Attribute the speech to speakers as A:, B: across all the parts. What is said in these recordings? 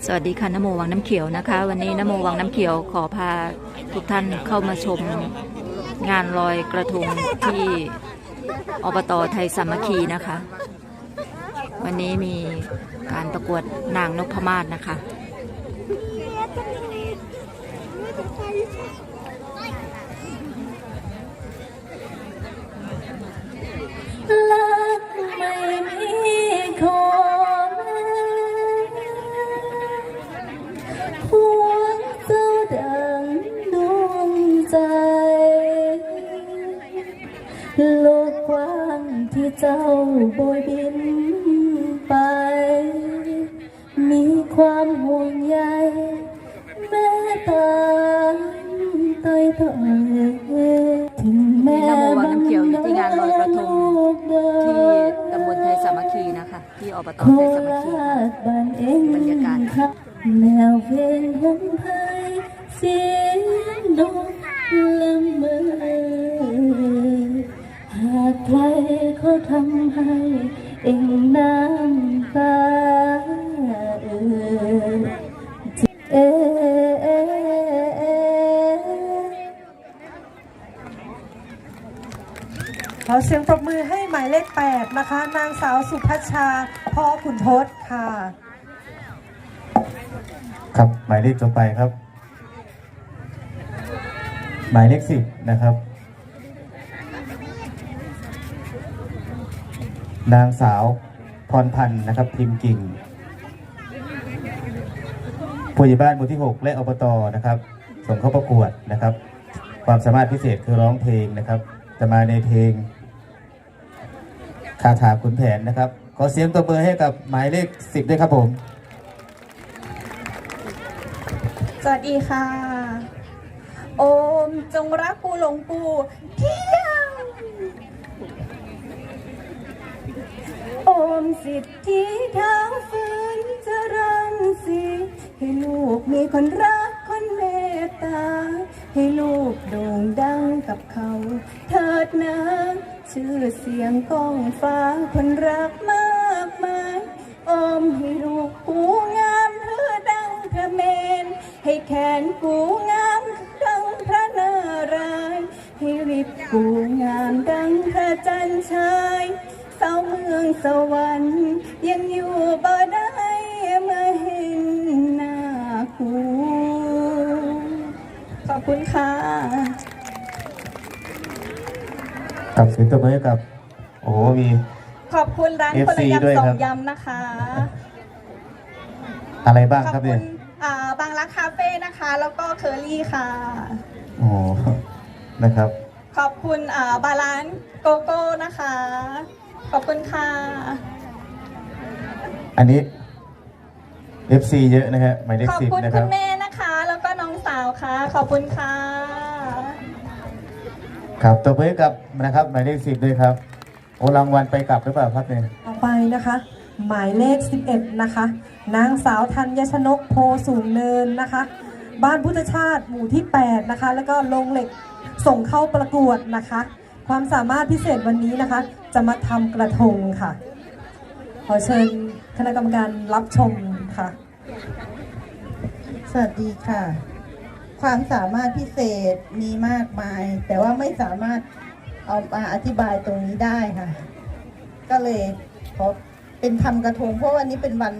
A: สวัสดีค่ะนโมวังน้ำเขียวนะคะ วันนี้นโมวังน้ำเขียวขอพาทุกท่านเข้ามาชมงานลอยกระทงที่อบตไทยสามัคคีนะคะ วันนี้มีการประกวดนางนพมาศนะคะ
B: รักไม่มีขอ โลกกว้างที่เจ้าโบยบินไป มีความห่วงใยแม้ตามต้อยต่อยถึงแม้
A: นโมวังเขียวอยู่ที่งานลอยกระทงที่ตำบลไทยสามัคคีนะคะ ที่อบตไทยสามัคคี
B: บ
A: รรยากาศ
B: ค่ะแนวเพลงหงไทยเสียงนกละเมอ ใครเขาทำให้เองน้ำตาเอ่อเอ่อเอ่อเอ่อ
C: ขอเสียงปรบมือให้หมายเลข8นะคะ นางสาวสุพัชชาพ่อขุนทศค่ะ
D: ครับหมายเลขต่อไปครับ หมายเลขสิบนะครับ นางสาวพรพันธ์นะครับพิมพ์กิ่งผู้ใหญ่บ้านหมู่ที่ 6 และอบตนะครับ ส่งเข้าประกวดนะครับ ความสามารถพิเศษคือร้องเพลงนะครับ จะมาในเพลงคาถาขุนแผนนะครับ ขอเสียงตัวเบอร์ให้กับหมายเลขสิบด้วยครับผม
E: สวัสดีค่ะ โอมจงรักปูหลงปูที่ยง
B: โอ มสิทธิเท้าฝืนจะรังสีให้ลูกมีคนรักคนเมตตา ให้ลูกโด่งดังกับเขา เถิดนะชื่อเสียงก้องฟ้าคนรักมากมายอมให้ลูกกูงามเธอดังพระเมน ให้แขนกูงามดังพระนารายให้ริบกูงามดังพระจันทร์ชาย สาเมืองสวรรค์ยังอยู่บ่ได้มาเห็นหน้ากู
E: ขอบคุณค่ะ
D: กับเสียงตัวเบอร์ให้กับ โอ้มี
E: ขอบคุณร้าน
D: FC
E: คนละ
D: ด้วยำ
E: สอ
D: ครั
E: ง
D: บ
E: ยำนะคะ
D: อะไรบ้าง
E: ขอ
D: ครับ
E: คุ
D: เนี่ย
E: ณอ่าบางรักคาเฟ่นะคะ แล้วก็เคอรี่ค่ะ
D: โอ้นะครับ
E: ขอบคุณอ่าบาลานโกโก้นะคะ ขอบคุณค่ะ
D: อันนี้ FC เยอะนะฮะหมายเลข
E: ขอบ
D: สิบ
E: คุณ
D: นะค
E: คุ
D: รับ
E: ณแม่นะคะ แล้วก็น้องสาวค่ะ ขอบคุณค่ะ
D: ครับตัวเบอร์ให้กับนะครับหมายเลขสิบด้วยครับโอ้รางวัลไปกลับหรือเปล่าครับเนี่ย
C: ต่อไปนะคะ หมายเลข 11 นะคะ นางสาวธัญชนกโพสูงเนินนะคะ บ้านพุทธชาติหมู่ที่ 8 นะคะ แล้วก็ลงเหล็กส่งเข้าประกวดนะคะ ความสามารถพิเศษวันนี้นะคะ จะมาทำกระทงค่ะ ขอเชิญคณะกรรมการรับชมค่ะ
F: สวัสดีค่ะ ความสามารถพิเศษมีมากมาย แต่ว่าไม่สามารถเอามาอธิบายตรงนี้ได้ค่ะ ก็เลยขอเป็นทำกระทง เพราะวันนี้เป็นวัน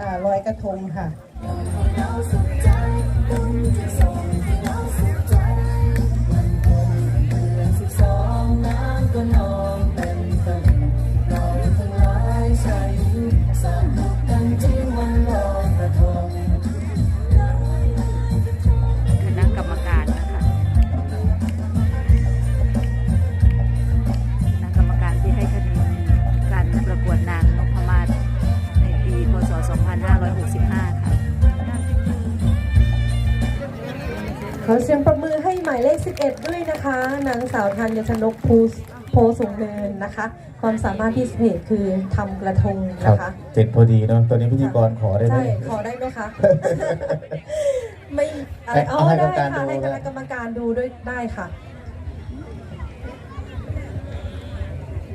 F: อลอยกระทงค่ะ
C: อเสียงประมือให้หมายเลข 11 ด้วยนะคะ นางสาวธัญชนกภูโพสูงเนินนะคะ ความสามารถพิเศษคือทำกระทง
D: ครับ
C: นะคะ
D: เจ็ดพอดีเนาะตัวนี้พิธีกรขอได้ไหม
C: ใช่ ขอได้ไหมคะ ไม่อะไร
D: เอา
C: อ๋อ
D: ให้
C: ได้
D: กรรมการ
C: ค่ะ
D: ดู
C: ให้ค
D: นะ
C: ณะกรรมการดูด้วยได้ค่ะ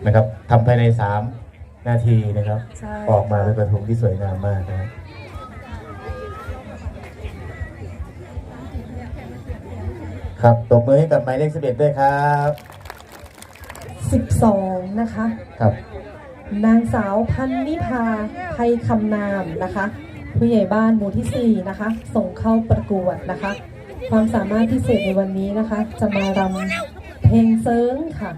D: นะครับทำภายในสามนาทีนะครับ
C: ใช่
D: ออกมาเป็นกระทงที่สวยงามมากนะครับ ครับตบมือให้กับหมายเลขสิบเอ็ดด้วยครับ
C: 12นะคะ
D: ครับ
C: นางสาวพันนิพาไทยคำนามนะคะ ผู้ใหญ่บ้านหมู่ที่4นะคะ ส่งเข้าประกวดนะคะ ความสามารถพิเศษในวันนี้นะคะ จะมารำเพลงเซิงค่ะ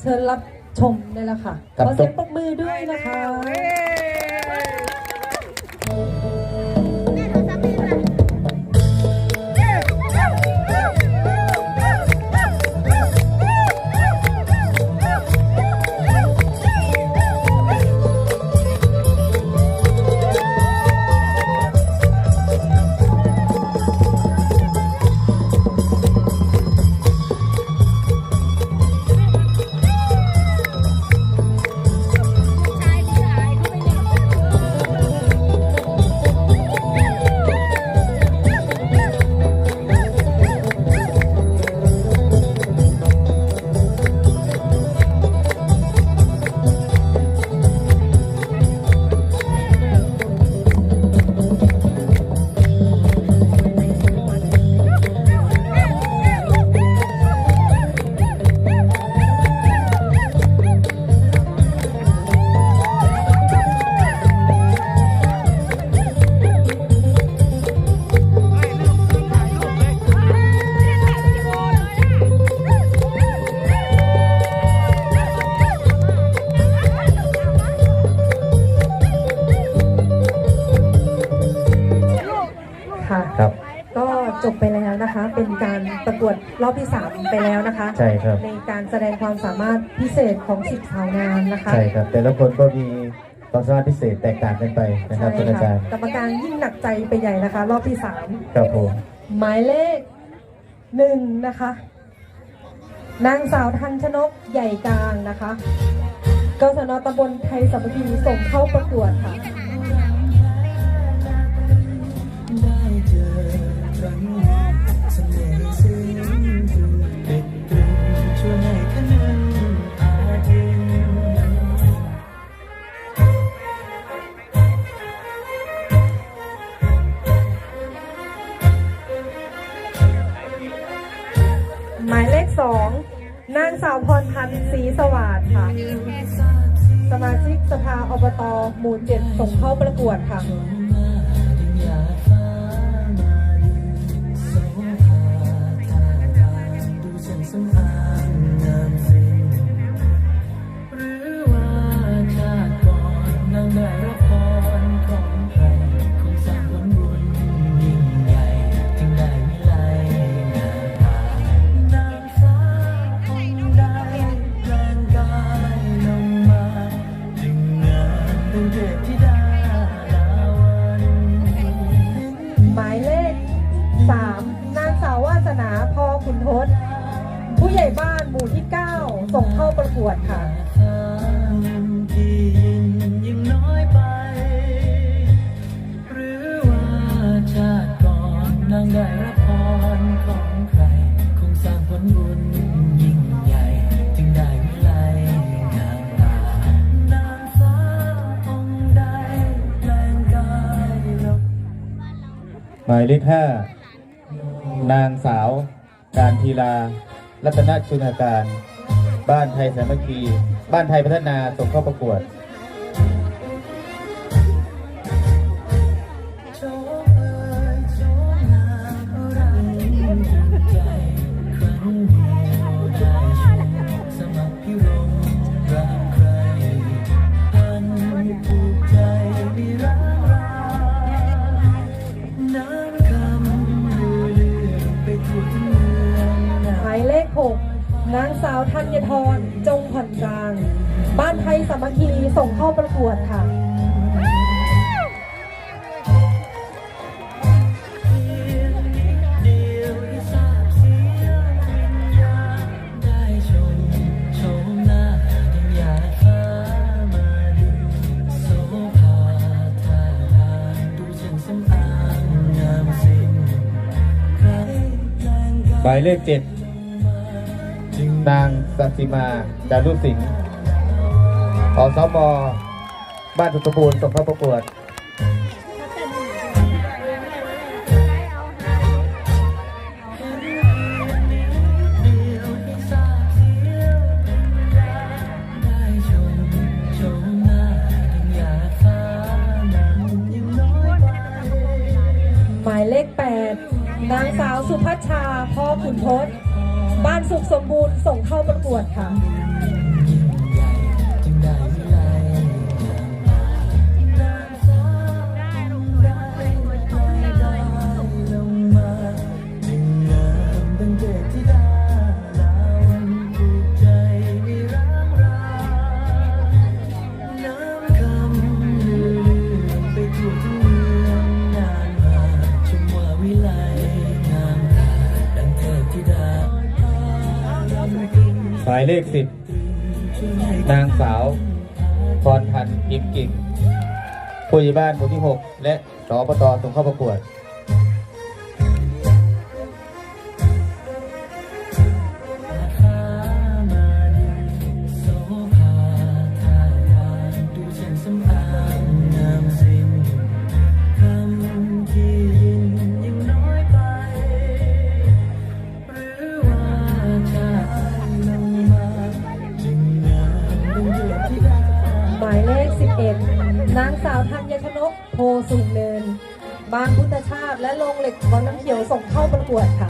C: เชิญรับชมได้แล้วค่ะ
D: ครับ
C: ขอเสียงปรบมือด้วยนะคะค่ะ ระกวดรอบที่ 3 ไปแล้วนะคะ
D: ใช่ครับ
C: ในการแสดงความสามารถพิเศษของสิบสาวงามนะคะ
D: ใช่ครับ แต่ละคนก็มีความสามารถพิเศษแตกต่างกันไปนะครับ
C: ใช่
D: ท่านอา
C: ค่ะ
D: จารย์
C: กรรมการยิ่งหนักใจไปใหญ่นะคะ รอบที่
D: ครับผม
C: 3หมายเลขหนึ่งนะคะ นางสาวทันชนกใหญ่กลางนะคะกศนตำบลไทยสามัคคีส่งเข้าประกวดค่ะายเลขห้า
G: นางสาว กา
C: ร
G: ทีลา
D: รัตนชุนาการ บ้านไทยสามัคคี บ้านไทยพัฒนาส่งเข้าประกวด
C: ธัญทรจงผ่อนกลาง บ้านไทยสามัคคีส่งเข้าประกวดค่ะ
G: เดียวที่ทราบเสียงวิญญาณได้ชมโฉมหน้าดังหยาดฟ้ามาดูโสภาท่าทางดูเช่นสำอางงามสิ้นใครแปลงกาย
D: หมายเลขเจ็ดนาง สัสิมาจารุสิงห์อสมบ้านสุตบูรณ์ส่งเข้าประกวด
B: วดค่ะ
G: บ้านหมู่ที่ 6 และสปตส่งเข้าประกวด
C: ภาพ
B: และโรงเหล็กวังน้ำเขียวส่งเข้าประกวดค่ะ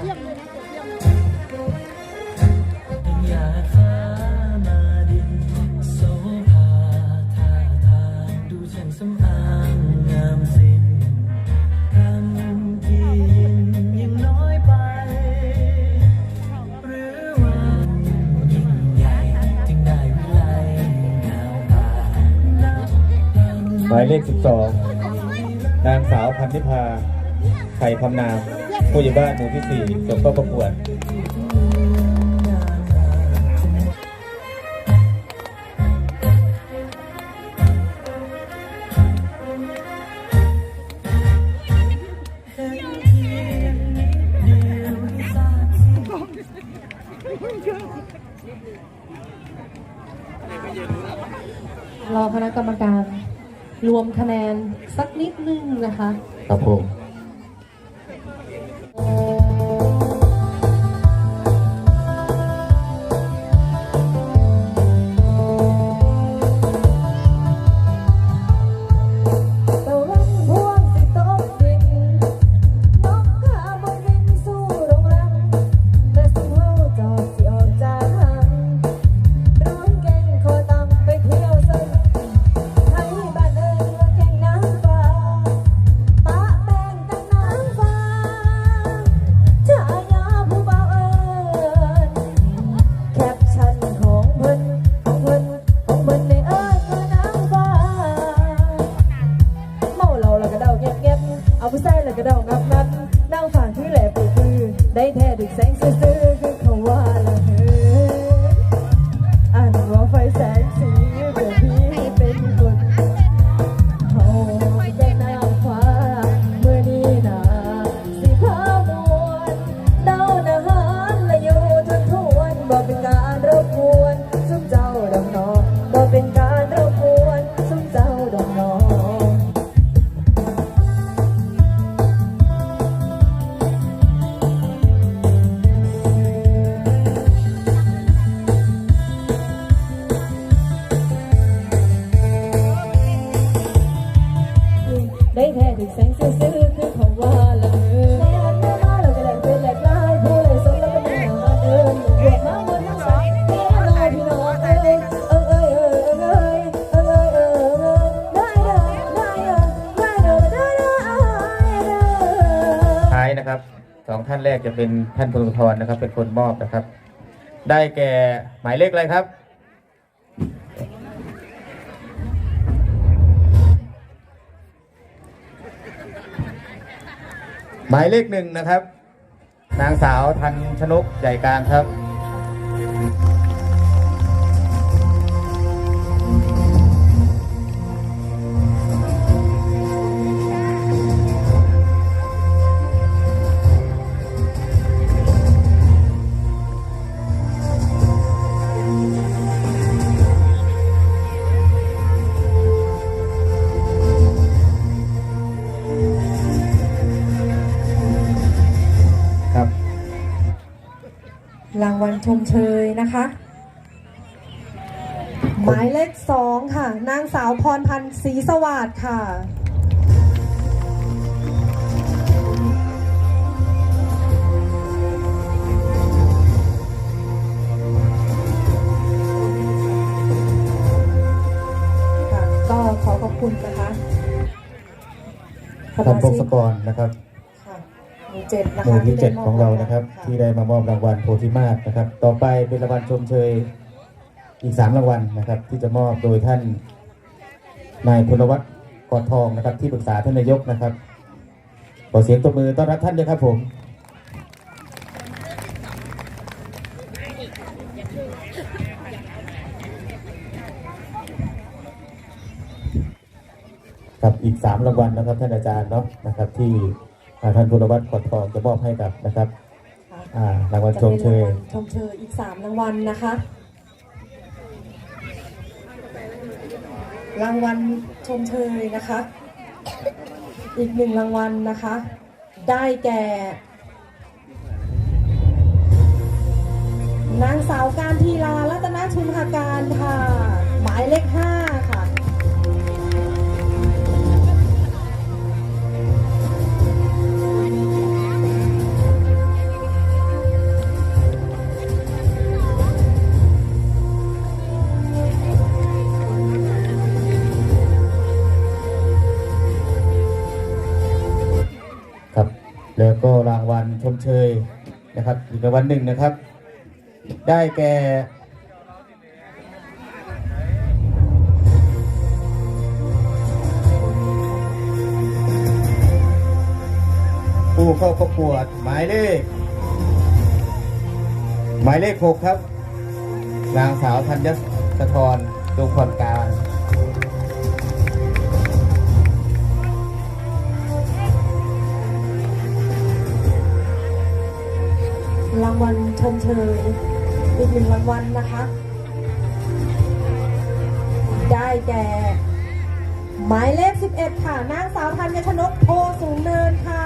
C: หมา
G: ยเลข 12 นางสาวพันธิพา ไทยพำนามผู้ใหญ่บ้านหมู่ที่สี่ส่งเข้าประกวด
B: รอคณะกรรมการรวมคะแนนสักนิดนึงนะคะ
D: กจะเป็นท่านพลธรนะ
G: ครับ เป็นคนมอบนะครับ ได้แก่หมายเลขอะไรครับ หมายเลขหนึ่งนะครับ นางสาวทันชนกใหญ่กลางครับ
B: วัลชมเชยนะคะ หมายเลขสองค่ะ นางสาวพรพันธ์ศรีสวัสดิ์ค่ะ
D: ก็ขอขอบคุณนะคะท่า
C: นพงศกรนะครับ
D: หมู่
C: คะ
D: ที่เจ็ด
C: ไม
D: ของเรานะครับ
C: ค่ะ
D: ที่ได้มามอบรางวัลโพธิมาศนะครับ ต่อไปเป็นรางวัลชมเชยอีกสามรางวัลนะครับ ที่จะมอบโดยท่านนายพลวัฒน์กอดทองนะครับ ที่ปรึกษาท่านนายกนะครับขอเสียงตบมือต้อนรับท่านด้วยครับผมครับอีกสามรางวัลนะครับท่านอาจารย์เนาะนะครับที่อ่า ท่านพลวัฒน์กอดทองจะมอบให้กับนะครับ
C: ค่ะ
D: อ่ารางวัลชมเชย
C: จะเป็นรางวัลชมเชยอีกสามรางวัลนะคะ รางวัลชมเชยนะคะ อีกหนึ่งรางวัลนะคะ ได้แก่ นางสาวการทีลารัตนชุนหาการค่ะ หมายเลขห้า
D: เชยนะครับ อีกรางวัลหนึ่งนะครับ ได้แก่ผู้เข้าประกวดหมายเลข หมายเลขหกครับ นางสาวธัญสธรดวงพรการ
C: รางวัลชมเชยอีกหนึ่งรางวัลนะคะ ได้แก่หมายเลข 11 ค่ะ นางสาวธัญชนกโพสูงเนินค่ะ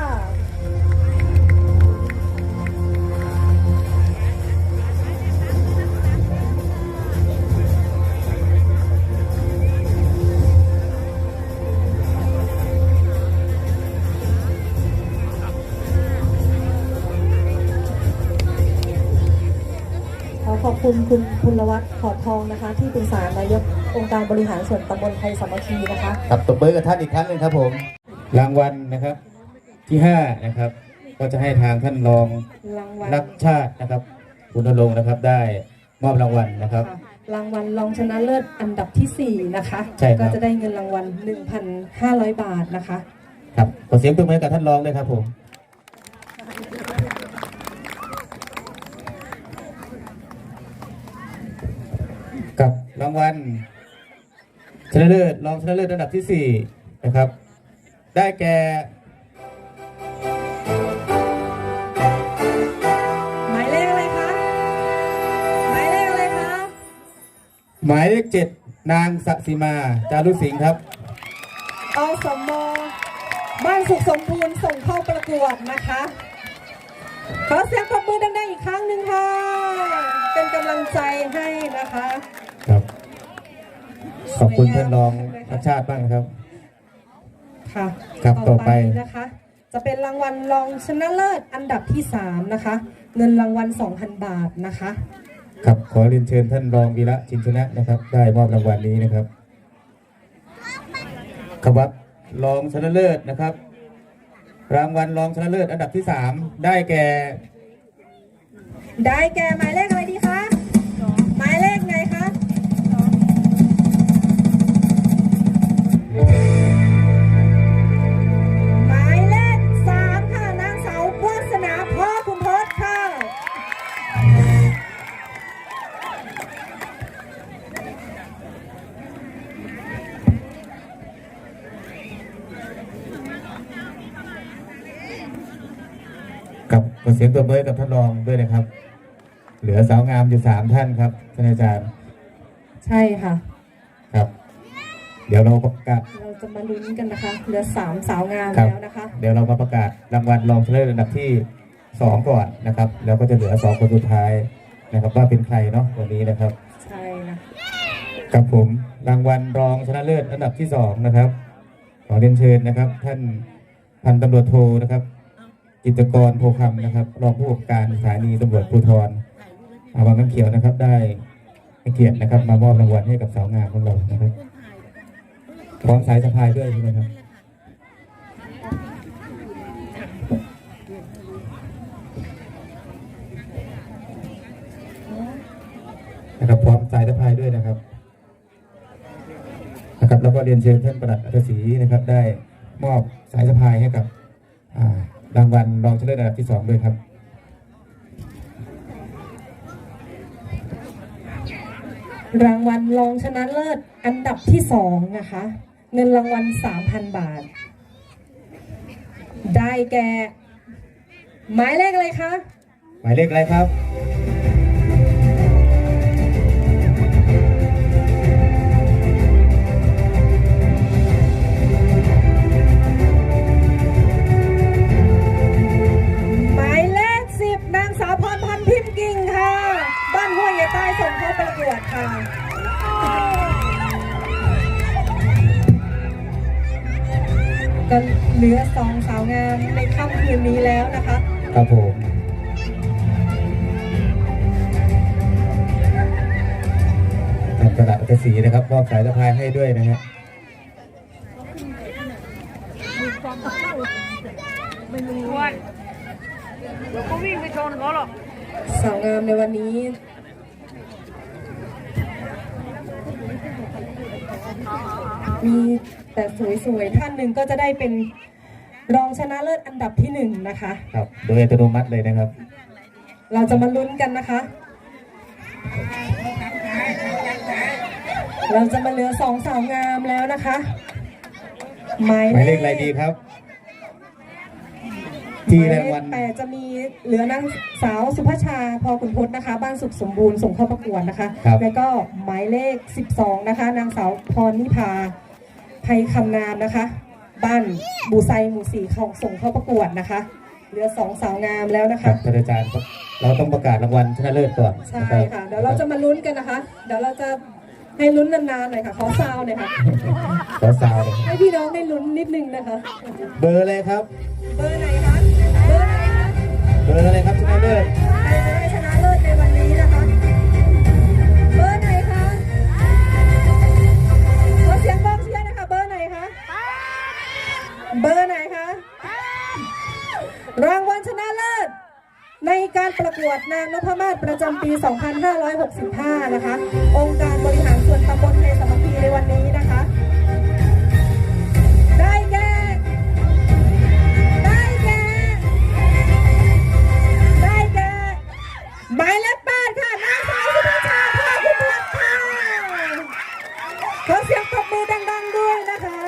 C: ขอขอบคุณคุณพลวัฒน์ขอดทองนะคะ ที่ปรึกษานายกองค์การบริหารส่วนตำบลไทยสามัคคีนะคะ
D: ครับตบมือกับท่านอีกครั้งหนึ่งครับผม รางวัลนะครับที่ห้านะครับ ก็จะให้ทางท่านรอง
C: รางวัล
D: รักชาตินะครับ คุณนรงค์นะครับได้มอบรางวัลนะครับ
C: ค่ะรางวัลรองชนะเลิศอันดับที่4นะคะ
D: ใช่ครับ
C: ก็จะได้เงินรางวัล1,500 บาทนะคะ
D: ครับขอเสียงปรบมือกับท่านรองด้วยครับผม กับ รางวัลชนะเลิศรองชนะเลิศอันดับที่สี่นะครับ ได้แก่
C: หมายเลขอะไรคะหมายเลขอะไรคะ
D: หมายเลขเจ็ดนางสสิมา จารุสิงห์ครับ
C: อสมบ้านสุขสมบูรณ์ส่งเข้าประกวดนะคะ ขอเสียงปรบมือดังๆอีกครั้งหนึ่งค่ะ เป็นกำลังใจให้นะคะ
D: ครับ ขอบคุณท่านรองรักชาติบ้างนะครับ
C: ค่ะ
D: ครับต่อไป
C: นะคะ จะเป็นรางวัลรองชนะเลิศอันดับที่ 3 นะคะ เงินรางวัล 2,000 บาทนะคะ
D: ครับขอเรียนเชิญท่านรองวีระชินชนะนะครับ ได้มอบรางวัลนี้นะครับครับรองชนะเลิศนะครับ รางวัลรองชนะเลิศอันดับที่สามได้แก่
C: ได้แก่หมายเลขอะไร ขอ
D: เสียงตัวเบอร์กับท่านรองด้วยนะครับ เหลือสาวงามอยู่สามท่านครับท่านอาจารย์
C: ใช่ค่ะ
D: ครับ เดี๋ยวเราประกาศ
C: เราจะมาลุ้นกันนะคะ เหลือสามสาวงาม
D: ครับ
C: แล้วนะคะ
D: เดี๋ยวเรามาประกาศรางวัลรองชนะเลิศอันดับที่สองก่อนนะครับ แล้วก็จะเหลือสองคนสุดท้ายนะครับ ว่าเป็นใครเนาะวันนี้นะครับ
C: ใช่นะ
D: กับผมรางวัลรองชนะเลิศอันดับที่สองนะครับ ขอเรียนเชิญนะครับ ท่านพันตำรวจโทนะครับ กิตกรโพคำนะครับ รองผู้กการสถานีตำรวจภูธรอาวังน้ำเขียวนะครับ ได้เกียรตินะครับ มามอบรางวัลให้กับสาวงามของเรานะครับพร้อมสายสะพายด้วยใช่ไหมครับนะครับพร้อมสายสะพายด้วยนะครับนะครับแล้วก็เรียนเชิญท่านประหลัดอัตศรีนะครับ ได้มอบสายสะพายให้กับ รางวัลรองชนะเลิศอันดับที่สองด้วยครับ
C: รางวัลรองชนะเลิศอันดับที่สองนะคะ เงินรางวัล 3,000 บาท ได้แก่ หมายเลขอะไรคะ
D: หมายเลขอะไรครับ
C: ประกวดค่ะก็เหลือสองสาวงามในค่ำคืนนี้แล้วนะคะ
D: ครับผมท่านประหลัดอัตศรีนะครับมอบสายสะพายให้ด้วยนะฮะ
C: สาวงามในวันนี้ มีแต่สวยๆท่านหนึ่งก็จะได้เป็นรองชนะเลิศอันดับที่หนึ่งนะคะ
D: ครับโดยอัตโนมัติเลยนะครับ
C: เราจะมาลุ้นกันนะคะ เราจะมาเหลือสองสาวงามแล้วนะคะหมาย
D: หมายเลขอะไรดีครับ ที่รางวัล
C: หมยเลขแปดจะมีเหลือนางสาวสุภาชาพอขุนพจน์นะคะ บ้านสุขสมบูรณ์ส่งเข้าประกวดนะคะ
D: ครับ
C: แล้วก็หมายเลข 12 นะคะ นางสาวพรนิพา ไพคำนามนะคะ บ้านบูไซหมู่สี่เขาส่งเข้าประกวดนะคะ เหลือสองสาวงามแล้วนะ
D: ครั
C: คะ
D: บท่านอาจารย์ครับเราต้องประกาศรางวัลชนะเลิศก่อน
C: ใช่
D: นรับ
C: ค่ะ เดี๋ยวเราจะมาลุ้นกันนะคะ เดี๋ยวเราจะให้ลุ้นนานๆหน่อยค่ะขอซาวหน่อยค่ะ
D: ขอซาวเลย
C: ให้พี่น้องได้ลุ้นนิดนึงนะคะ
D: เบอร์อะไรครับ
C: เบอร์ไหนคะ เบอร์ไหนคะ
D: เบอร์อะไรครับชนะเลิศ
C: ใครจะได้ชนะ วดนางนพมาศประจำปี 2565 นะคะ องค์การบริหารส่วนตำบลไทยสามัคคีในวันนี้นะคะ ได้แก่ได้แก่ได้แก่หมายเลขแปดค่ะนางสาวสุภาชาภาคุณพัฒน์ค่ะขอเสียงปรบมือดังๆด้วยนะคะ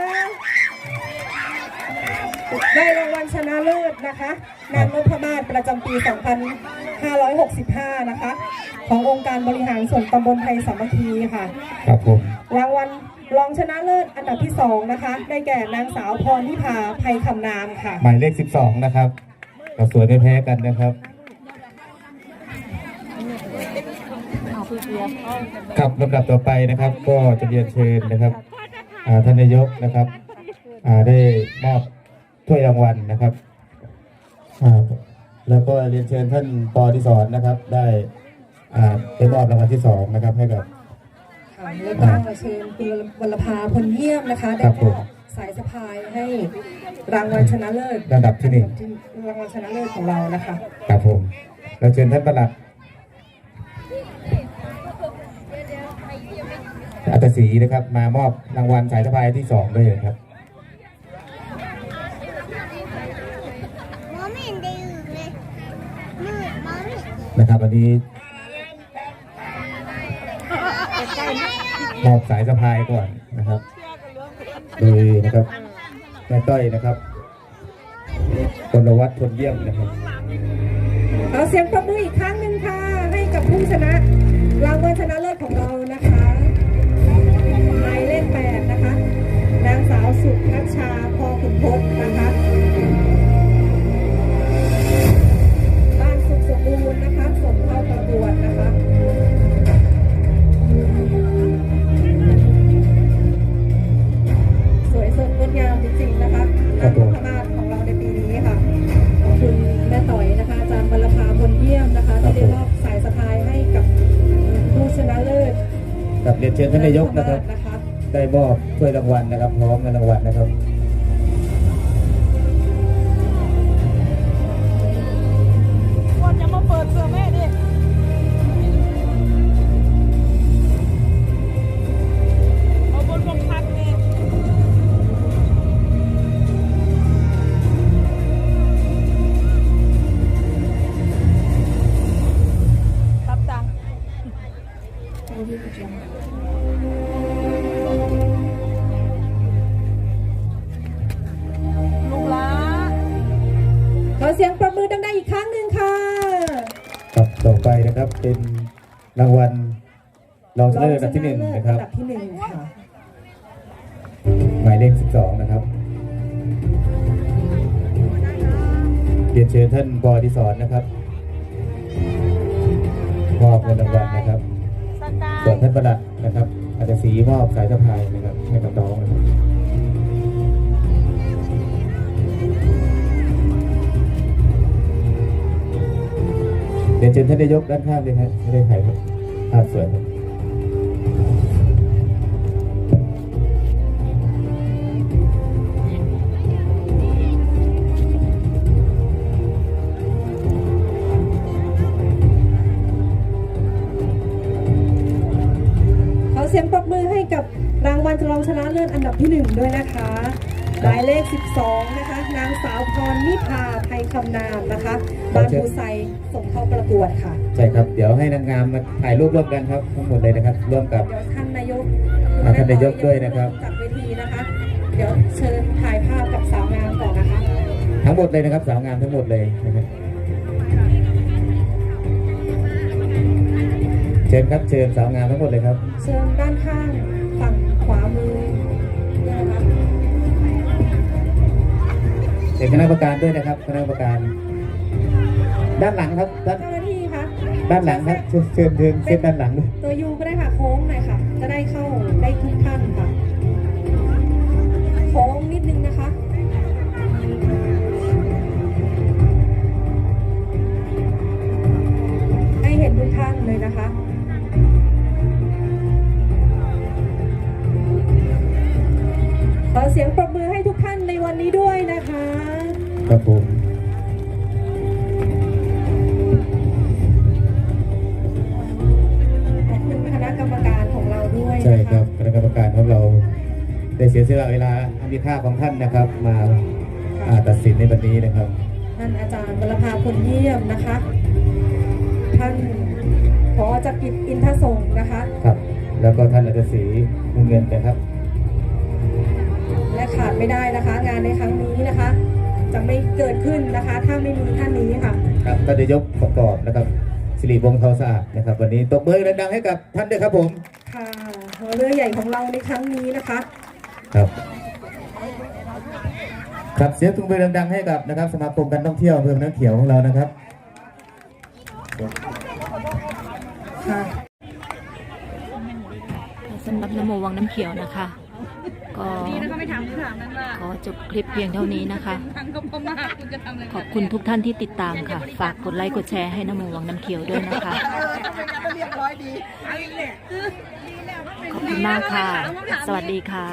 C: ได้รางวัลชนะเลิศนะคะนางนพมาศประจำปี 2000 2565 นะคะ ขององค์การบริหารส่วนตำบลไทยสามัคคีค่ะ
D: ครับผม
C: รางวัลรองชนะเลิศอันดับที่ 2 นะคะ ได้แก่นางสาวพรทิพาภัยคำนามค่ะ
D: หมายเลข 12 นะครับเราสวยไม่แพ้กันนะครับ ครับลำดับต่อไปนะครับ ก็จะเรียนเชิญนะครับอ่าท่านนายกนะครับอ่าได้มอบถ้วยรางวัลนะครับอ่า แล้วก็เรียนเชิญท่านปอที่สอนนะครับ ได้อ่าได้มอบรางวัลที่สองนะครับให้กับ
C: ค่ะแล้วก็เชิญคุณวรภาพลเยี่ยมนะคะได้
D: ครับ
C: ม
D: ผม
C: อบสายสะพายให้รางวัลชนะเลิศ
D: ระดับที่หนึ่ง
C: รางวัลชนะเลิศของเรานะคะ
D: ครับผมเราเชิญท่านประหลัดอัตศรีนะครับ มามอบรางวัลสายสะพายที่สองด้วยนะครับ
H: นะ
D: ครับวันนี้มอบสายสะพายก่อนนะครับ โดยนะครับแม่ต้อยนะครับพลวัฒน์พลเยี่ยมนะครับ
C: ขอเสียงปรบมืออีกครั้งหนึ่งค่ะ ให้กับผู้ชนะรางวัลชนะเลิศของเรานะคะหมายเลขแปดนะคะ นางสาวสุนัชชาพอขุนพจน์นะคะ จริงๆนะคะ
D: ครั
C: นาง
D: บ
C: น
D: ผม
C: พมาศของเราในปีนี้ค่ะ ขอบคุณแม่ต่อยนะคะอาจารย์บรรพาพลเยี่ยมนะคะที่ได้มอบสายสะพายให้กับผู้ชนะเลิศ
D: กับเรียนเชิญท่านนายกนะครับ
C: นะคะ
D: ได้มอบถ้วยรางวัลนะครับ พร้อมเงินรางวัลนะครับ
I: อ
C: ง
D: ชนะเลิศอันดับที่หนึ่งนะครับ
C: อันดับที่หนึ่งค่ะ
D: หมายเลข 12 นะครับเรียนเชิญท่านบอดิสอนนะครับมอบเงินรางวัลนะครับ ส่วนท่านประหลัดนะครับอาจจะสีมอบสายสะพายนะครับให้กับน้องนะครับเรียนเชิญท่านนายกด้านข้างเลยครับไม่ได้ถ่ายภาพสวยครับ
C: งปรบมือให้กับรางวัลรองชนะเลิศอันดับที่หนึ่งด้วยนะคะหมายเลข 12 นะคะ นางสาวพรนิพาไทยคำนามนะคะบางปูไซส่งเข้าประกวดค่ะ
D: ใช่ครับ เดี๋ยวให้นางงามมาถ่ายรูปร่วมกันครับ ทั้งหมดเลยนะครับ ร่วมกับ
C: เดี๋ยวท่านนายก
D: อ่าท่านนายกด้วยนะครับ
C: จัดเวทีนะคะ เดี๋ยวเชิญถ่ายภาพกับสาวงามก่อนนะคะ
D: ทั้งหมดเลยนะครับ สาวงามทั้งหมดเลยนะครับ เชิญครับเชิญสาวงามทั้งหมดเลยครับ
C: เชิญด้านข้างฝั่งขวามือด้วยนะคะ
D: เชิญคณะกรรมการด้วยนะครับคณะกรรมการ ด้านหลังครับด้าน
C: เจ้าหน้าที่คะ
D: ด้านหลังครับเชิญเชิญเชิญเส้นด้านหลังด้วย
C: ตัวยูก็ได้ค่ะโค้งหน่อยค่ะ จะได้เข้าได้ทุกท่านค่ะโค้งนิดนึงนะคะให้เห็นทุกท่านเลยนะคะ อเสียงปรบมือให้ทุกท่านในวันนี้ด้วยนะคะ
D: ครับผม
C: ขอบคุณคณะกรรมการของเราด้วย
D: ใช่
C: นะะ
D: ครับคณะกรรมการของเราได้เสียสละเวลาอันมีค่าของท่านนะครับ มาอ่าตัดสินในวันนี้นะครับ
C: ท่านอาจารย์วรภาพลเยี่ยมนะคะ ท่านผอจักริดอินทสงฆ์นะคะ
D: ครับ แล้วก็ท่านอาจารย์ศรีมุงเงินนะครับ
C: และขาดไม่ได้นะคะ งานในครั้งนี้นะคะ จะไม่เกิดขึ้นนะคะ ถ้าไม่มีท่านนี้ค่ะ
D: ครับท่านนายกประกอบนะครับสิริวงศ์เทาสะอาดนะครับ วันนี้ตบมือดังๆให้กับท่านด้วยครับผม
C: ค่ะหัวเรือใหญ่ของเราในครั้งนี้นะคะ
D: ครับครับเสียงตุ้งเบอดังๆให้กับนะครับ สมาคมการท่องเที่ยวอำเภอน้ำเขียวของเรานะครับ
C: ค่ะ
A: สำหรับนโมวังน้ำเขียวนะคะ ก็ขอจบคลิปเพียงเท่านี้นะคะขอบคุณทุกท่านที่ติดตามค่ะ ฝากกดไลค์กดแชร์ให้นโมวังน้ำเขียวด้วยนะคะขอบคุณมากค่ะ สวัสดีค่ะ